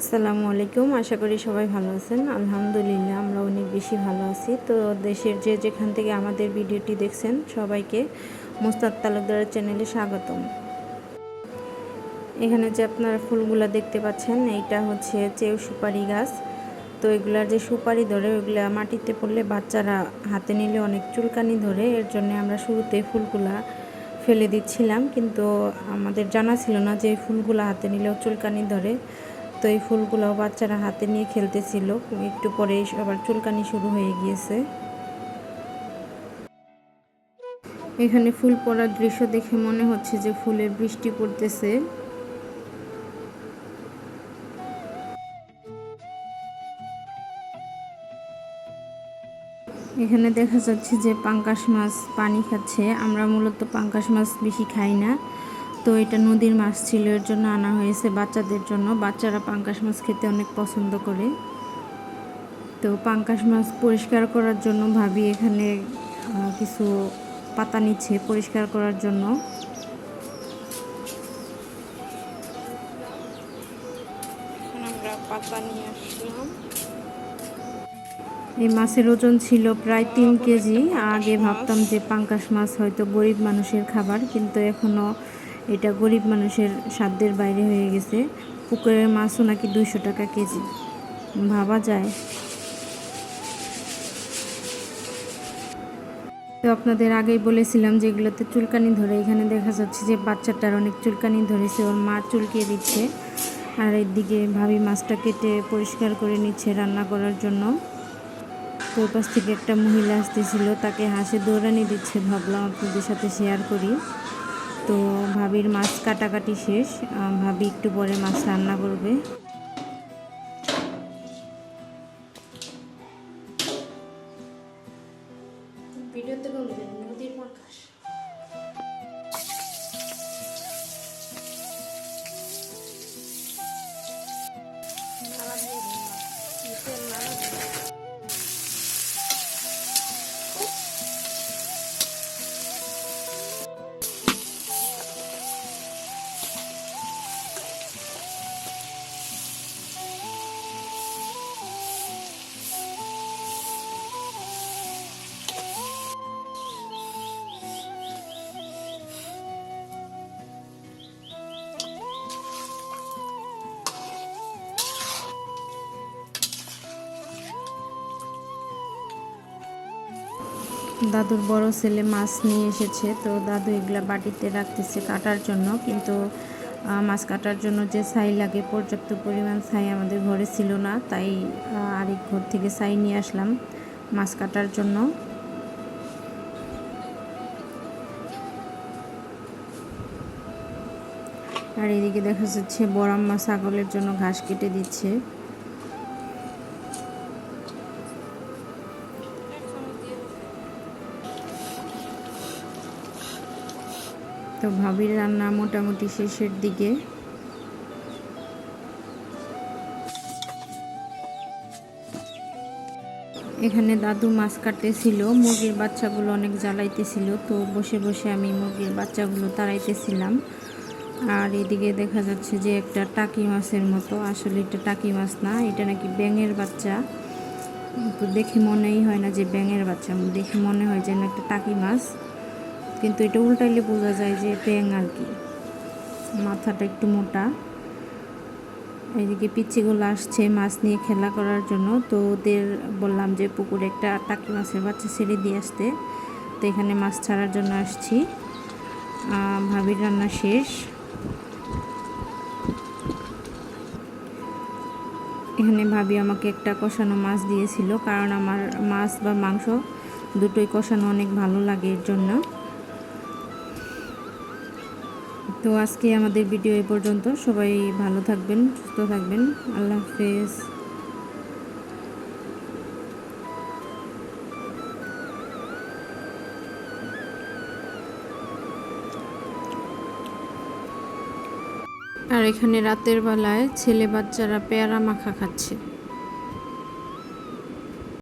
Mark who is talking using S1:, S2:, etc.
S1: আসসালামু আলাইকুম। আশা করি সবাই ভালো আছেন। আলহামদুলিল্লাহ, আমরা অনেক বেশি ভালো আছি। তো দেশের যে যেখান থেকে আমাদের ভিডিওটি দেখছেন সবাইকে মোস্তাদ তালুকদারের চ্যানেলে স্বাগতম। এখানে যে আপনারা ফুলগুলা দেখতে পাচ্ছেন, এইটা হচ্ছে চেউ সুপারি গাছ। তো এগুলার যে সুপারি ধরে ওইগুলা মাটিতে পড়লে বাচ্চারা হাতে নিলে অনেক চুলকানি ধরে। এর জন্য আমরা শুরুতে ফুলগুলা ফেলে দিচ্ছিলাম, কিন্তু আমাদের জানা ছিল না যে ফুলগুলো হাতে নিলেও চুলকানি ধরে। তো এই ফুলগুলো বাচ্চারা হাতে নিয়ে খেলতেছিল। একটু পরে আবার চুলকানি শুরু হয়ে গিয়েছে। এখানে ফুল পড়ার দৃশ্য দেখে মনে হচ্ছে যে ফুলের বৃষ্টি পড়তেছে। এখানে দেখা যাচ্ছে যে পাঙ্কাশ মাছ পানি খাচ্ছে। আমরা মূলত পাঙ্কাশ মাছ বেশি খাই না। তো এটা নদীর মাছ ছিল এর জন্য আনা হয়েছে বাচ্চাদের জন্য। বাচ্চারা পাঙ্কাশ মাছ খেতে অনেক পছন্দ করে। তো পাঙ্কাশ মাছ পরিষ্কার করার জন্য ভাবি এখানে কিছু পাতা নিচ্ছে পরিষ্কার করার জন্য। আমরা পাতা নিয়ে আসলাম। এই মাছের ওজন ছিল প্রায় তিন কেজি। আগে ভাবতাম যে পাঙ্কাশ মাছ হয়তো গরিব মানুষের খাবার কিন্তু এখনও এটা গরিব মানুষের সাধ্যের বাইরে হয়ে গেছে। পুকুরের মাছও নাকি দুইশো টাকা কেজি। ভাবা যায়। তো আপনাদের আগেই বলেছিলাম যে এগুলোতে চুলকানি ধরে। এখানে দেখা যাচ্ছে যে বাচ্চাটার অনেক চুলকানি ধরেছে। ওর মা চুলকিয়ে দিচ্ছে। আর এদিকে ভাবি মাছটা কেটে পরিষ্কার করে নিচ্ছে রান্না করার জন্য। তো পাশ থেকে একটা মহিলা আসতেছিল। তাকে হাসে দৌড়ানি দিচ্ছে। ভাবলাম আপনাদের সাথে শেয়ার করি। তো ভাবির মাছ কাটাকাটি শেষ। ভাবি একটু পরে মাছ রান্না করবে। ভিডিওতে নদীর মাছ দাদুর বড় ছেলে মাছ নিয়ে এসেছে, তো দাদু এগুলা বাটিতে রাখতেছে কাটার জন্য। কিন্তু মাছ কাটার জন্য যে ছাই লাগে, পর্যাপ্ত পরিমাণ ছাই আমাদের ঘরে ছিল না, তাই আরেক ঘর থেকে ছাই নিয়ে আসলাম মাছ কাটার জন্য। আর এদিকে দেখা যাচ্ছে বড়াম্মা ছাগলের জন্য ঘাস কেটে দিচ্ছে। তো ভাবির রান্না মোটামুটি শেষের দিকে। এখানে দাদু মাছ কাটতেছিল, মুরগির বাচ্চাগুলো অনেক জ্বালাইতেছিল, তো বসে বসে আমি মুরগির বাচ্চাগুলো তাড়াইতেছিলাম। আর এদিকে দেখা যাচ্ছে যে একটা টাকি মাছের মতো, আসলে এটা টাকি মাছ না, এটা নাকি ব্যাঙের বাচ্চা। দেখে মনেই হয় না যে ব্যাঙের বাচ্চা, দেখে মনে হয় যেন একটা টাকি মাছ। কিন্তু এটা উল্টাইলে বোঝা যায় যে ব্যাং আর কি। মাথাটা একটু মোটা। এদিকে পিচ্ছিগুলো আসছে মাছ নিয়ে খেলা করার জন্য। তো ওদের বললাম যে পুকুরে একটা টাকি মাছের বাচ্চা ছেড়ে দিয়ে আসতে। তো এখানে মাছ ছাড়ার জন্য আসছি। ভাবির রান্না শেষ। এখানে ভাবি আমাকে একটা কষানো মাছ দিয়েছিল। কারণ আমার মাছ বা মাংস দুটোই কষানো অনেক ভালো লাগে এর জন্য। তো আজকে আমাদের ভিডিও এ পর্যন্ত সবাই ভালো থাকবেন, সুস্থ থাকবেন। আল্লাহ হাফেজ। আর এখানে রাতের বেলায় ছেলে বাচ্চারা পেয়ারা মাখা খাচ্ছে।